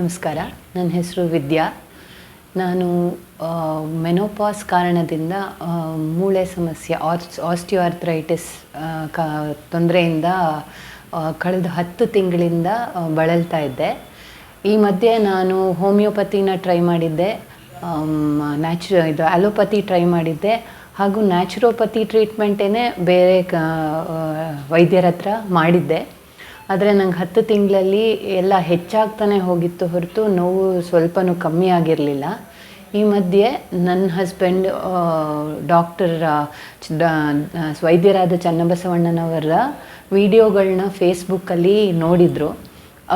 ನಮಸ್ಕಾರ. ನನ್ನ ಹೆಸರು ವಿದ್ಯಾ. ನಾನು ಮೆನೋಪಾಸ್ ಕಾರಣದಿಂದ ಮೂಳೆ ಸಮಸ್ಯೆ ಆಸ್ ಆಸ್ಟಿಯೋಆರ್ಥ್ರೈಟಿಸ್ ಕ, ತೊಂದರೆಯಿಂದ ಕಳೆದ ಹತ್ತು ತಿಂಗಳಿಂದ ಬಳಲ್ತಾ ಇದ್ದೆ. ಈ ಮಧ್ಯೆ ನಾನು ಹೋಮಿಯೋಪತಿನ ಟ್ರೈ ಮಾಡಿದ್ದೆ. ನ್ಯಾಚು, ಇದು ಅಲೋಪತಿ ಟ್ರೈ ಮಾಡಿದ್ದೆ. ಹಾಗೂ ನ್ಯಾಚುರೋಪತಿ ಟ್ರೀಟ್ಮೆಂಟೇ ಬೇರೆ, ಕ ವೈದ್ಯರ ಹತ್ರ ಮಾಡಿದ್ದೆ. ಆದರೆ ನಂಗೆ ಹತ್ತು ತಿಂಗಳಲ್ಲಿ ಎಲ್ಲ ಹೆಚ್ಚಾಗ್ತಾನೆ ಹೋಗಿತ್ತು ಹೊರತು ನೋವು ಸ್ವಲ್ಪನೂ ಕಮ್ಮಿ ಆಗಿರಲಿಲ್ಲ. ಈ ಮಧ್ಯೆ ನನ್ನ ಹಸ್ಬೆಂಡ್ ಡಾಕ್ಟರ್ ವೈದ್ಯರಾದ ಚನ್ನಬಸವಣ್ಣನವರ ವಿಡಿಯೋಗಳನ್ನ ಫೇಸ್ಬುಕ್ಕಲ್ಲಿ ನೋಡಿದರು.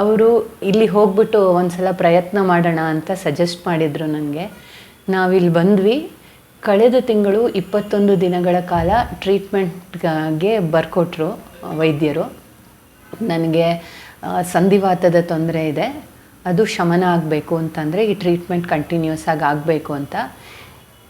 ಅವರು ಇಲ್ಲಿ ಹೋಗ್ಬಿಟ್ಟು ಒಂದ್ಸಲ ಪ್ರಯತ್ನ ಮಾಡೋಣ ಅಂತ ಸಜೆಸ್ಟ್ ಮಾಡಿದರು ನನಗೆ ನಾವಿಲ್ಲಿ ಬಂದ್ವಿ. ಕಳೆದ ತಿಂಗಳು ಇಪ್ಪತ್ತೊಂದು ದಿನಗಳ ಕಾಲ ಟ್ರೀಟ್ಮೆಂಟ್ಗೆ ಬರ್ಕೊಟ್ರು ವೈದ್ಯರು. ನನಗೆ ಸಂಧಿವಾತದ ತೊಂದರೆ ಇದೆ. ಅದು ಶಮನ ಆಗಬೇಕು ಅಂತಂದರೆ ಈ ಟ್ರೀಟ್ಮೆಂಟ್ ಕಂಟಿನ್ಯೂಸ್ ಆಗಿ ಆಗಬೇಕು ಅಂತ.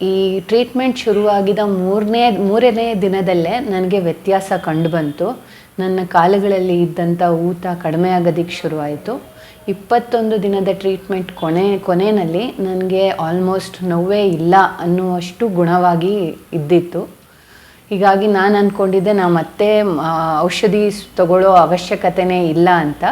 ಈ ಟ್ರೀಟ್ಮೆಂಟ್ ಶುರುವಾಗಿದ ಮೂರನೇ ಮೂರನೇ ದಿನದಲ್ಲೇ ನನಗೆ ವ್ಯತ್ಯಾಸ ಕಂಡುಬಂತು. ನನ್ನ ಕಾಲುಗಳಲ್ಲಿ ಇದ್ದಂಥ ಊತ ಕಡಿಮೆ ಆಗೋದಕ್ಕೆ ಶುರುವಾಯಿತು. ಇಪ್ಪತ್ತೊಂದು ದಿನದ ಟ್ರೀಟ್ಮೆಂಟ್ ಕೊನೆ, ಕೊನೆಯಲ್ಲಿ ನನಗೆ ಆಲ್ಮೋಸ್ಟ್ ನೋವೇ ಇಲ್ಲ ಅನ್ನುವಷ್ಟು ಗುಣವಾಗಿ ಇದ್ದಿತ್ತು. ಹೀಗಾಗಿ ನಾನು ಅಂದ್ಕೊಂಡಿದ್ದೆ ನಾ ಮತ್ತೆ ಔಷಧಿ ತಗೊಳ್ಳೋ ಅವಶ್ಯಕತೆನೇ ಇಲ್ಲ ಅಂತ.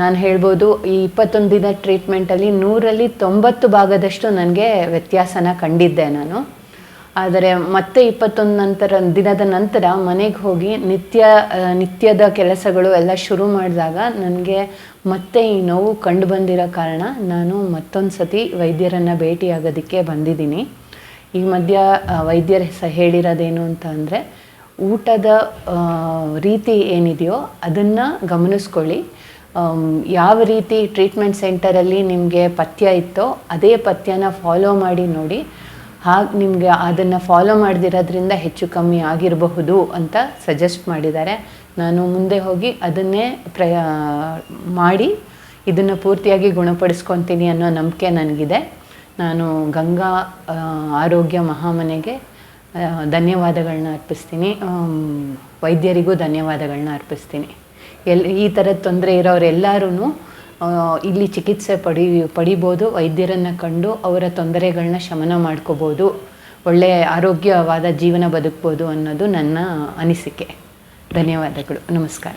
ನಾನು ಹೇಳ್ಬೋದು ಈ ಇಪ್ಪತ್ತೊಂದು ದಿನ ಟ್ರೀಟ್ಮೆಂಟಲ್ಲಿ ನೂರಲ್ಲಿ ತೊಂಬತ್ತು ಭಾಗದಷ್ಟು ನನಗೆ ವ್ಯತ್ಯಾಸನ ಕಂಡಿದ್ದೆ ನಾನು. ಆದರೆ ಮತ್ತೆ ಇಪ್ಪತ್ತೊಂದು ನಂತರ, ದಿನದ ನಂತರ ಮನೆಗೆ ಹೋಗಿ ನಿತ್ಯ ನಿತ್ಯದ ಕೆಲಸಗಳು ಎಲ್ಲ ಶುರು ಮಾಡಿದಾಗ ನನಗೆ ಮತ್ತೆ ಈ ನೋವು ಕಂಡು ಬಂದಿರೋ ಕಾರಣ ನಾನು ಮತ್ತೊಂದು ಸತಿ ವೈದ್ಯರನ್ನು ಭೇಟಿಯಾಗೋದಕ್ಕೆ ಬಂದಿದ್ದೀನಿ. ಈ ಮಧ್ಯ ವೈದ್ಯರ ಸಹ ಹೇಳಿರೋದೇನು ಅಂತ ಅಂದರೆ, ಊಟದ ರೀತಿ ಏನಿದೆಯೋ ಅದನ್ನು ಗಮನಿಸ್ಕೊಳ್ಳಿ. ಯಾವ ರೀತಿ ಟ್ರೀಟ್ಮೆಂಟ್ ಸೆಂಟರಲ್ಲಿ ನಿಮಗೆ ಪಥ್ಯ ಇತ್ತೋ ಅದೇ ಪಥ್ಯನ ಫಾಲೋ ಮಾಡಿ ನೋಡಿ. ಹಾಗೆ ನಿಮಗೆ ಅದನ್ನು ಫಾಲೋ ಮಾಡದಿರೋದ್ರಿಂದ ಹೆಚ್ಚು ಕಮ್ಮಿ ಆಗಿರಬಹುದು ಅಂತ ಸಜೆಸ್ಟ್ ಮಾಡಿದ್ದಾರೆ. ನಾನು ಮುಂದೆ ಹೋಗಿ ಅದನ್ನೇ ಪ್ರಯ ಮಾಡಿ ಇದನ್ನು ಪೂರ್ತಿಯಾಗಿ ಗುಣಪಡಿಸ್ಕೊತೀನಿ ಅನ್ನೋ ನಂಬಿಕೆ ನನಗಿದೆ. ನಾನು ಗಂಗಾ ಆರೋಗ್ಯ ಮಹಾಮನೆಗೆ ಧನ್ಯವಾದಗಳನ್ನ ಅರ್ಪಿಸ್ತೀನಿ. ವೈದ್ಯರಿಗೂ ಧನ್ಯವಾದಗಳನ್ನ ಅರ್ಪಿಸ್ತೀನಿ. ಎಲ್, ಈ ಥರದ ತೊಂದರೆ ಇರೋರೆಲ್ಲರೂ ಇಲ್ಲಿ ಚಿಕಿತ್ಸೆ ಪಡಿ, ಪಡಿಬೋದು, ವೈದ್ಯರನ್ನು ಕಂಡು ಅವರ ತೊಂದರೆಗಳನ್ನ ಶಮನ ಮಾಡ್ಕೋಬೋದು ಒಳ್ಳೆಯ ಆರೋಗ್ಯವಾದ ಜೀವನ ಬದುಕ್ಬೋದು ಅನ್ನೋದು ನನ್ನ ಅನಿಸಿಕೆ. ಧನ್ಯವಾದಗಳು. ನಮಸ್ಕಾರ.